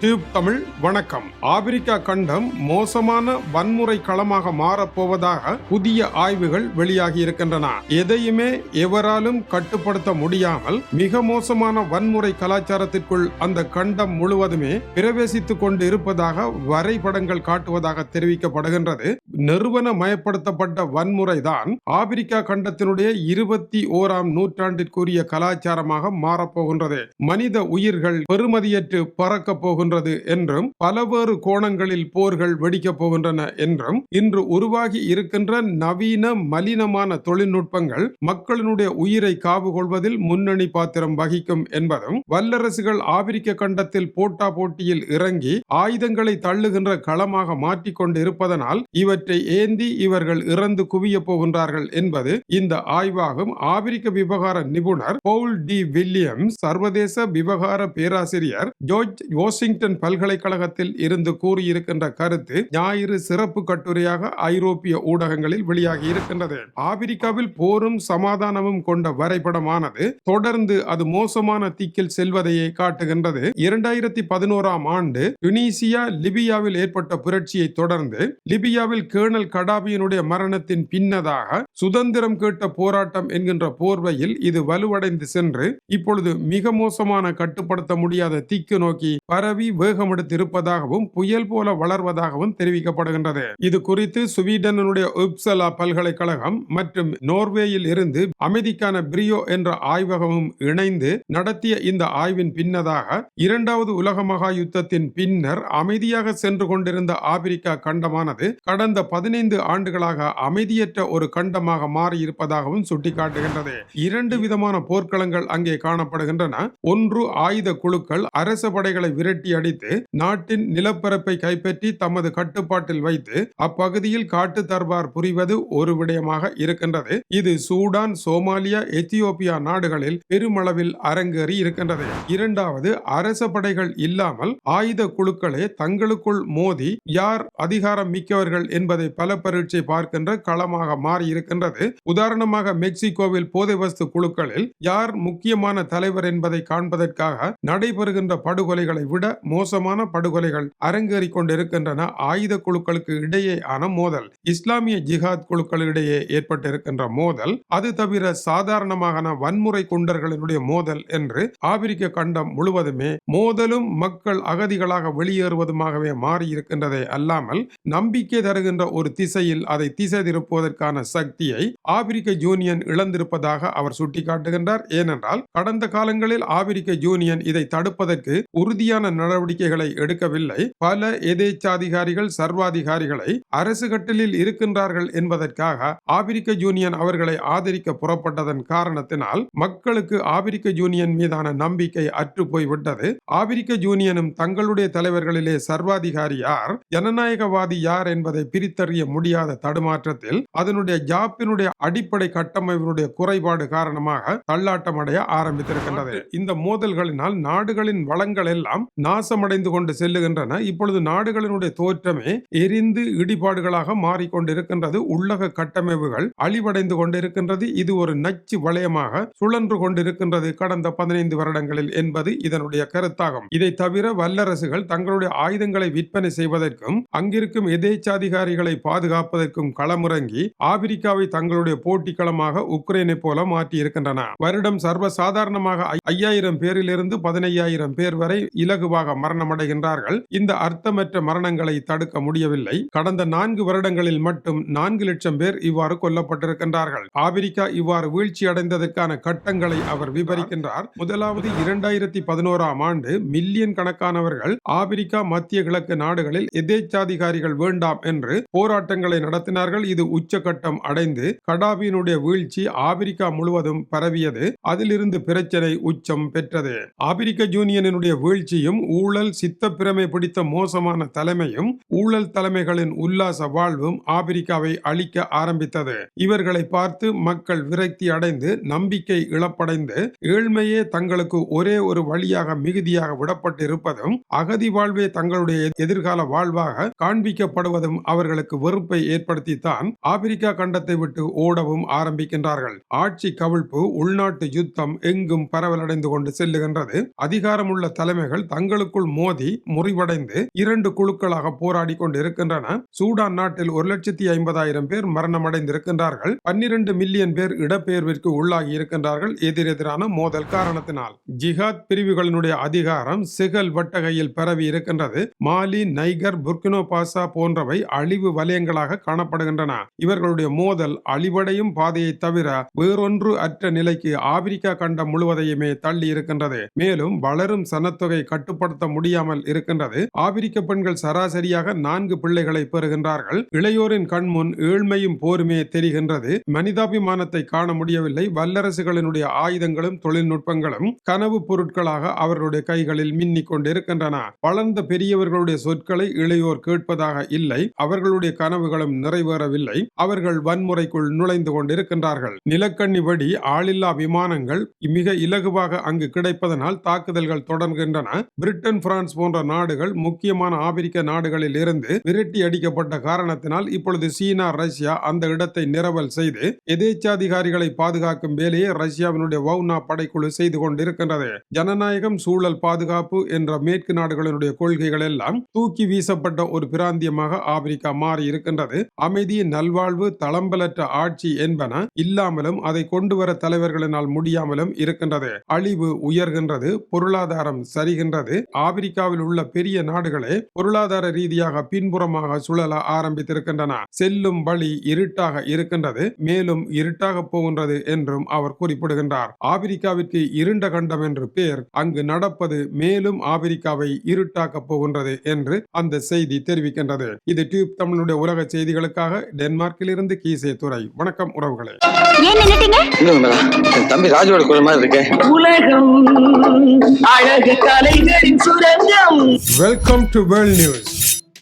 Tube Tamil வணக்கம். Africa கண்டம் மோசமான வன்முறை களமாக மாறப்போவதாக புதிய ஆய்வுகள் வெளியாகி இருக்கின்றன. எதையுமே எவராலும் கட்டுப்படுத்த முடியாமல் மிக மோசமான வன்முறை கலாச்சாரத்திற்குள் அந்த கண்டம் முழுவதுமே பிரவேசித்துக் கொண்டு இருப்பதாக வரைபடங்கள் காட்டுவதாக தெரிவிக்கப்படுகின்றது. நிறுவன மயப்படுத்தப்பட்ட வன்முறைதான் ஆப்பிரிக்கா கண்டத்தினுடைய இருபத்தி ஓராம் நூற்றாண்டிற்குரிய கலாச்சாரமாக மாறப்போகின்றது மனித உயிர்கள் பெறுமதியற்று பறக்கப் போகின்றது என்றும் பலவேறு கோணங்களில் போர்கள் வெடிக்கப் போகின்றன என்றும் இன்று உருவாகி இருக்கின்ற நவீன மலினமான தொழில்நுட்பங்கள் மக்களினுடைய உயிரை காவு கொள்வதில் முன்னணி பாத்திரம் வகிக்கும் என்பதும் வல்லரசுகள் ஆப்பிரிக்க கண்டத்தில் போட்டா போட்டியில் இறங்கி ஆயுதங்களை தள்ளுகின்ற களமாக மாற்றிக்கொண்டு இருப்பதனால் இவற்றை ஏந்தி இவர்கள் இறந்து குவிய போகின்றார்கள் என்பது இந்த ஆய்வாகும் ஆப்பிரிக்க விவகார நிபுணர் பவுல் டி வில்லியம்ஸ் சர்வதேச விவகார பேராசிரியர் ஜோர்ஜ் வாஷிங்டன் பல்கலைக்கழகத்தில் இருந்து கூறியிருக்கின்ற கருத்து ஞாயிறு சிறப்பு கட்டுரையாக ஐரோப்பிய ஊடகங்களில் வெளியாகி இருக்கின்றது. ஆப்பிரிக்காவில் போரும் சமாதானமும் கொண்ட வரைபடமானது தொடர்ந்து அது மோசமான திக்கில் செல்வதையே காட்டுகின்றது. இரண்டாயிரத்தி பதினோராம் ஆண்டு டுனீசியா லிபியாவில் ஏற்பட்ட புரட்சியை தொடர்ந்து லிபியாவில் கேர்னல் கடாபியினுடைய மரணத்தின் பின்னதாக சுதந்திரம் கேட்ட போராட்டம் என்கின்ற போர்வையில் இது வலுவடைந்து சென்று இப்பொழுது மிக மோசமான கட்டுப்படுத்த முடியாத திக்கு நோக்கி பரவி வேகமெடுத்து இருப்பதாகவும் புயல் போல வளர்வதாகவும் தெரிவிக்கப்படுகின்றது. இது குறித்து சுவீடனுடைய உப்சலா பல்கலைக்கழகம் மற்றும் நோர்வேயில் இருந்து அமைதிக்கான பிரியோ என்ற ஆய்வகமும் இணைந்து நடத்திய இந்த ஆய்வின் பின்னதாக இரண்டாவது உலக மகா யுத்தத்தின் பின்னர் அமைதியாக சென்று கொண்டிருந்த ஆப்பிரிக்கா கண்டமானது கடந்த பதினைந்து ஆண்டுகளாக அமைதியற்ற ஒரு கண்டமாக மாறியிருப்பதாகவும் சுட்டிக்காட்டுகின்றது. இரண்டு விதமான போர்க்களங்கள் அங்கே காணப்படுகின்றன. ஒன்று ஆயுத குழுக்கள் அரச படைகளை விரட்டி அடித்து நாட்டின் நிலப்பரப்பை கைப்பற்றி தமது கட்டுப்பாட்டில் வைத்து அப்பகுதியில் காட்டு தர்பார் புரிவது ஒரு விடயமாக இருக்கின்றது. இது சூடான் சோமாலியா எத்தியோப்பியா நாடுகளில் பெருமளவில் அரங்கேறி இருக்கின்றது. இரண்டாவது அரச படைகள் இல்லாமல் ஆயுத குழுக்களே தங்களுக்குள் மோதி யார் அதிகாரம் மிக்கவர்கள் என்பதை பல பரீட்சை பார்க்கின்ற களமாக மாறி இருக்கின்றது. உதாரணமாக மெக்சிகோவில் போதை வஸ்து குழுக்களில் யார் முக்கியமான தலைவர் என்பதை காண்பதற்காக நடைபெறுகின்ற படுகொலைகளை விட மோசமான படுகொலைகள் அரங்கேறிக் கொண்டிருக்கின்றன. ஆயுத குழுக்களுக்கு இடையேயான மோதல். இஸ்லாமிய ஜிஹாத் குழுக்களிடையே ஏற்பட்டிருக்கின்ற மோதல் அது தவிர சாதாரணமான வன்முறை குண்டர்களினுடைய மோதல் என்று ஆப்பிரிக்க கண்டம் முழுவதுமே மோதலும் மக்கள் அகதிகளாக வெளியேறுவதுமாகவே மாறியிருக்கின்றதை அல்லாமல் நம்பிக்கை தருகின்ற ஒரு திசையில் அதை திசை திருப்புவதற்கான சக்தியை ஆப்பிரிக்க யூனியன் இழந்திருப்பதாக அவர் சுட்டிக்காட்டுகின்றார். ஏனென்றால் கடந்த காலங்களில் ஆப்பிரிக்க யூனியன் இதை தடுப்பதற்கு உறுதியான நடவடிக்கைகளை எடுக்கவில்லை. பல எதேச்சாதிகாரிகள் சர்வாதிகாரிகளை அரசு கட்டிலில் இருக்கின்றார்கள் என்பதற்காக ஆப்பிரிக்க யூனியன் அவர்களை ஆதரிக்க புறப்பட்டதன் காரணத்தினால் மக்களுக்கு ஆப்பிரிக்க யூனியன் மீதான நம்பிக்கை அற்று போய்விட்டது. ஆப்பிரிக்க யூனியனும் தங்களுடைய தலைவர்களிலே சர்வாதிகாரி யார் ஜனநாயகவாதி யார் என்பதை பிரித்தறிய முடியாத தடுமாற்றத்தில் அதனுடைய ஜாப்பினுடைய அடிப்படை கட்டமைப்பினுடைய குறைபாடு காரணமாக தள்ளாட்டம் அடைய ஆரம்பித்திருக்கின்றது இந்த மோதல்களினால் நாடுகளின் வளங்கள் எல்லாம் நாசமடைந்து கொண்டு செல்லுகின்றன. இப்பொழுது நாடுகளினுடைய தோற்றமே எரிந்து இடிபாடுகளாக மாறிக்கொண்டிருக்கின்றது. உள்ளக கட்டமைப்புகள் அழிவடைந்து கொண்டிருக்கின்றது இது ஒரு நச்சு வளையமாக சுழன்று கொண்டிருக்கின்றது கடந்த பதினைந்து வருடங்களில் என்பது இதனுடைய கருத்தாகும். இதை தவிர வல்லரசுகள் தங்களுடைய ஆயுதங்களை விற்பனை செய்வதற்கும் அங்கிருக்கும் எதேச்சாதிகாரிகளை பாதுகாப்பதற்கும் களமிறங்கி ஆப்பிரிக்காவை தங்களுடைய போட்டி களமாக உக்ரைனை போல மாற்றி இருக்கின்றன வருடம் சர்வசாதாரணமாக ஐயாயிரம் பேரிலிருந்து பதினையாயிரம் பேர் வரை இலகுவாக மரணமடைகின்றார்கள். இந்த அர்த்தமற்ற மரணங்களை தடுக்க முடியவில்லை. கடந்த நான்கு வருடங்களில் மட்டும் நான்கு லட்சம் பேர் இவ்வாறு கொல்லப்பட்டிருக்கின்றார்கள். ஆப்பிரிக்கா இவ்வாறு வீழ்ச்சி அடைந்ததற்கான கட்டங்களை அவர் விவரிக்கின்றார் முதலாவது இரண்டாயிரத்தி பதினோராம் ஆண்டு மில்லியன் கணக்கானவர்கள் ஆப்பிரிக்கா மத்திய கிழக்கு நாடுகளில் எதேச்சாதிகாரிகள் வேண்டாம் என்று போராட்டங்களை நடத்தினார்கள். இது உச்சகட்டம் அடைந்து கடாபியினுடைய வீழ்ச்சி ஆப்பிரிக்கா முழுவதும் பரவியது. அதிலிருந்து பிரச்சனை உச்சம் பெற்றது. ஆப்பிரிக்க யூனியனினுடைய வீழ்ச்சியும் ஊழல் சித்தப்பிரமை பிடித்த மோசமான தலைமையும் ஊழல் தலைமைகளின் உல்லாச வாழ்வும் ஆப்பிரிக்காவை அழிக்க ஆரம்பித்தது. இவர்களை பார்த்து மக்கள் விரக்தி அடைந்து நம்பிக்கை இழப்படைந்து ஏழ்மையே தங்களுக்கு ஒரே ஒரு வழியாக மிகுதியாக விடப்பட்டிருப்பதும் அகதி வாழ்வே தங்களுடைய எதிர்கால வாழ்வாக காண்பிக்கப்படுவதும் அவர்களுக்கு வெறுப்பை ஏற்படுத்தித்தான் ஆப்பிரிக்கா கண்டத்தை விட்டு ஓடவும் ஆரம்பிக்கின்றார்கள். ஆட்சி கவிழ்ப்பு உள்நாட்டு யுத்தம் எங்கும் பரவலடைந்து கொண்டு செல்லுகின்றது. அதிகாரமுள்ள தலைமைகள் தங்களுக்கு தங்களுக்குள் மோதி முறிவடைந்து இரண்டு குழுக்களாக போராடி கொண்டிருக்கின்றன. சூடான் நாட்டில் ஒரு லட்சத்தி ஐம்பதாயிரம் பேர் மரணமடைந்திருக்கின்றார்கள். பன்னிரண்டு மில்லியன் பேர் இடப்பெயர்விற்கு உள்ளாகி இருக்கின்றார்கள். எதிரெதிரான மோதல் காரணத்தினால். ஜிஹாத் பிரிவுகளினுடைய அதிகாரம் சிகல் வட்டகையில் பரவி இருக்கின்றது. மாலி நைகர் புர்கினோ பாசா போன்றவை அழிவு வலயங்களாக காணப்படுகின்றன. இவர்களுடைய மோதல் அழிவடையும் பாதையை தவிர வேறொன்று அற்ற நிலைக்கு ஆப்பிரிக்கா கண்டம் முழுவதையுமே தள்ளி இருக்கின்றது. மேலும் வளரும் சனத்தொகை கட்டுப்படுத்த முடியாமல் இருக்கின்றது. ஆப்பிரிக்க பெண்கள் சராசரியாக நான்கு பிள்ளைகளை பெறுகின்றார்கள். இளையோரின் கண்முன் ஏழ்மையும் போருமே தெரிகின்றது. மனிதாபிமானத்தை காண முடியவில்லை. வல்லரசுகளினுடைய ஆயுதங்களும் தொழில்நுட்பங்களும் கனவு பொருட்களாக அவர்களுடைய கைகளில் மின்னிக் கொண்டிருக்கின்றன. வளர்ந்த பெரியவர்களுடைய சொற்களை இளையோர் கேட்பதாக இல்லை. அவர்களுடைய கனவுகளும் நிறைவேறவில்லை. அவர்கள் வன்முறைக்குள் நுழைந்து கொண்டிருக்கின்றார்கள். நிலக்கண்ணி வெடி ஆளில்லா விமானங்கள் மிக இலகுவாக அங்கு கிடைப்பதனால் தாக்குதல்கள் தொடர்கின்றன. பிரிட்டன் பிரிட்டன் பிரான்ஸ் போன்ற நாடுகள் முக்கியமான ஆப்பிரிக்க நாடுகளில் இருந்து விரட்டி அடிக்கப்பட்ட காரணத்தினால் இப்பொழுது சீனா ரஷ்யா அந்த இடத்தை நிரவல் செய்து எதேச்சாதிகாரிகளை பாதுகாக்கும் வேலையை ரஷ்யாவினுடைய வவுனா படைக்குழு செய்து கொண்டிருக்கின்றது. ஜனநாயகம் சூழல் பாதுகாப்பு என்ற மேற்கு நாடுகளினுடைய கொள்கைகள் எல்லாம் தூக்கி வீசப்பட்ட ஒரு பிராந்தியமாக ஆப்பிரிக்கா மாறி இருக்கின்றது. அமைதி நல்வாழ்வு தளம்பலற்ற ஆட்சி என்பன இல்லாமலும் அதை கொண்டு வர தலைவர்களினால் முடியாமலும் இருக்கின்றது. அழிவு உயர்கின்றது பொருளாதாரம் சரிகின்றது ஆப்பிரிக்காவில் உள்ள பெரிய நாடுகளே பொருளாதார ரீதியாக பின்புறமாக சுழல ஆரம்பித்திருக்கின்றன. செல்லும் வழி இருட்டாக இருக்கின்றது மேலும் இருட்டாக போகின்றது என்றும் அவர் குறிப்பிடுகின்றார். ஆப்பிரிக்காவிற்கு இருண்ட கண்டம் என்று பெயர் அங்கு நடப்பது மேலும் ஆப்பிரிக்காவை இருட்டாக்க போகின்றது என்று அந்த செய்தி தெரிவிக்கின்றது. இது டியூப் தமிழுடைய உலக செய்திகளுக்காக டென்மார்க்கில் இருந்து கீசே துறை வணக்கம் உறவுகளே. தம்பி ராஜுவோட குரல் மாதிரி இருக்கு. உலகம் அழகு கலைகளின் Welcome to World News.